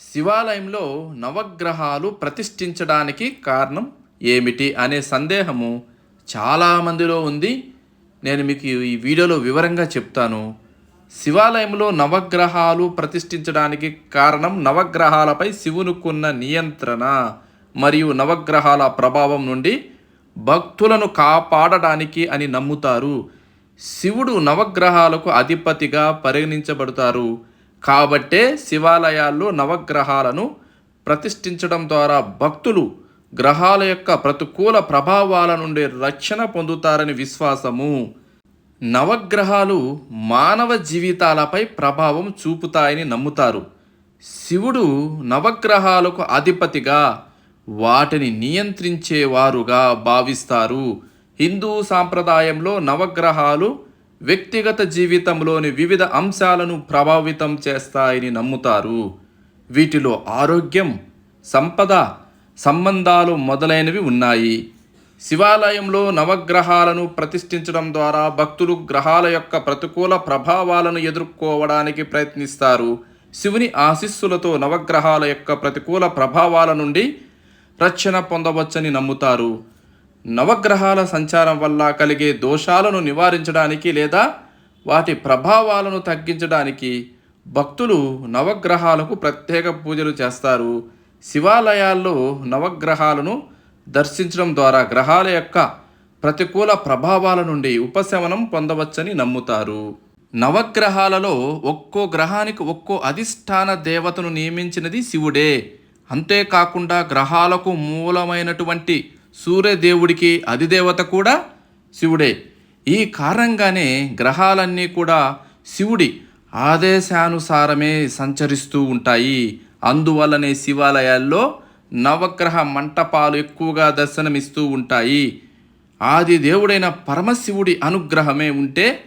శివాలయంలో నవగ్రహాలు ప్రతిష్ఠించడానికి కారణం ఏమిటి అనే సందేహము చాలామందిలో ఉంది. నేను మీకు ఈ వీడియోలో వివరంగా చెప్తాను. శివాలయంలో నవగ్రహాలు ప్రతిష్ఠించడానికి కారణం నవగ్రహాలపై శివునుకున్న నియంత్రణ మరియు నవగ్రహాల ప్రభావం నుండి భక్తులను కాపాడడానికి అని నమ్ముతారు. శివుడు నవగ్రహాలకు అధిపతిగా పరిగణించబడతారు. కాబట్టే శివాలయాల్లో నవగ్రహాలను ప్రతిష్ఠించడం ద్వారా భక్తులు గ్రహాల యొక్క ప్రతికూల ప్రభావాల నుండి రక్షణ పొందుతారని విశ్వాసము. నవగ్రహాలు మానవ జీవితాలపై ప్రభావం చూపుతాయని నమ్ముతారు. శివుడు నవగ్రహాలకు అధిపతిగా వాటిని నియంత్రించేవారుగా భావిస్తారు. హిందూ సాంప్రదాయంలో నవగ్రహాలు వ్యక్తిగత జీవితంలోని వివిధ అంశాలను ప్రభావితం చేస్తాయని నమ్ముతారు. వీటిలో ఆరోగ్యం సంపద సంబంధాలు మొదలైనవి ఉన్నాయి. శివాలయంలో నవగ్రహాలను ప్రతిష్ఠించడం ద్వారా భక్తులు గ్రహాల యొక్క ప్రతికూల ప్రభావాలను ఎదుర్కోవడానికి ప్రయత్నిస్తారు. శివుని ఆశీస్సులతో నవగ్రహాల యొక్క ప్రతికూల ప్రభావాల నుండి రక్షణ పొందవచ్చని నమ్ముతారు. నవగ్రహాల సంచారం వల్ల కలిగే దోషాలను నివారించడానికి లేదా వాటి ప్రభావాలను తగ్గించడానికి భక్తులు నవగ్రహాలకు ప్రత్యేక పూజలు చేస్తారు. శివాలయాల్లో నవగ్రహాలను దర్శించడం ద్వారా గ్రహాల యొక్క ప్రతికూల ప్రభావాల నుండి ఉపశమనం పొందవచ్చని నమ్ముతారు. నవగ్రహాలలో ఒక్కో గ్రహానికి ఒక్కో అధిష్టాన దేవతను నియమించినది శివుడే. అంతేకాకుండా గ్రహాలకు మూలమైనటువంటి సూర్యదేవుడికి అధిదేవత కూడా శివుడే. ఈ కారణంగానే గ్రహాలన్నీ కూడా శివుడి ఆదేశానుసారమే సంచరిస్తూ ఉంటాయి. అందువల్లనే శివాలయాల్లో నవగ్రహ మంటపాలు ఎక్కువగా దర్శనమిస్తూ ఉంటాయి. ఆది దేవుడైన పరమశివుడి అనుగ్రహమే ఉంటే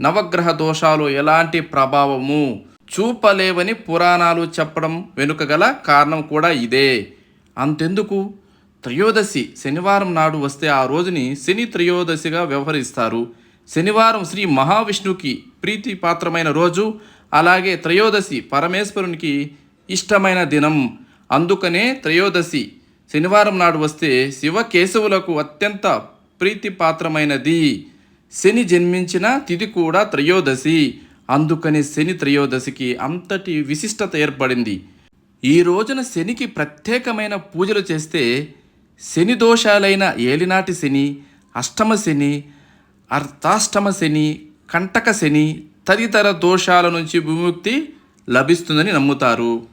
నవగ్రహ దోషాలు ఎలాంటి ప్రభావము? చూపలేవని పురాణాలు చెప్పడం వెనుక గల కారణం కూడా ఇదే. అంతెందుకు? త్రయోదశి శనివారం నాడు వస్తే ఆ రోజుని శని త్రయోదశిగా వ్యవహరిస్తారు. శనివారం శ్రీ మహావిష్ణువుకి ప్రీతిపాత్రమైన రోజు అలాగే త్రయోదశి పరమేశ్వరునికి ఇష్టమైన దినం. అందుకనే త్రయోదశి శనివారం నాడు వస్తే శివకేశవులకు అత్యంత ప్రీతిపాత్రమైనది. శని జన్మించిన తిథి కూడా త్రయోదశి. అందుకని శని త్రయోదశికి అంతటి విశిష్టత ఏర్పడింది. ఈ రోజున శనికి ప్రత్యేకమైన పూజలు చేస్తే శని దోషాలైన ఏలినాటి శని అష్టమ శని అర్థాష్టమ శని కంటక శని తదితర దోషాల నుంచి విముక్తి లభిస్తుందని నమ్ముతారు.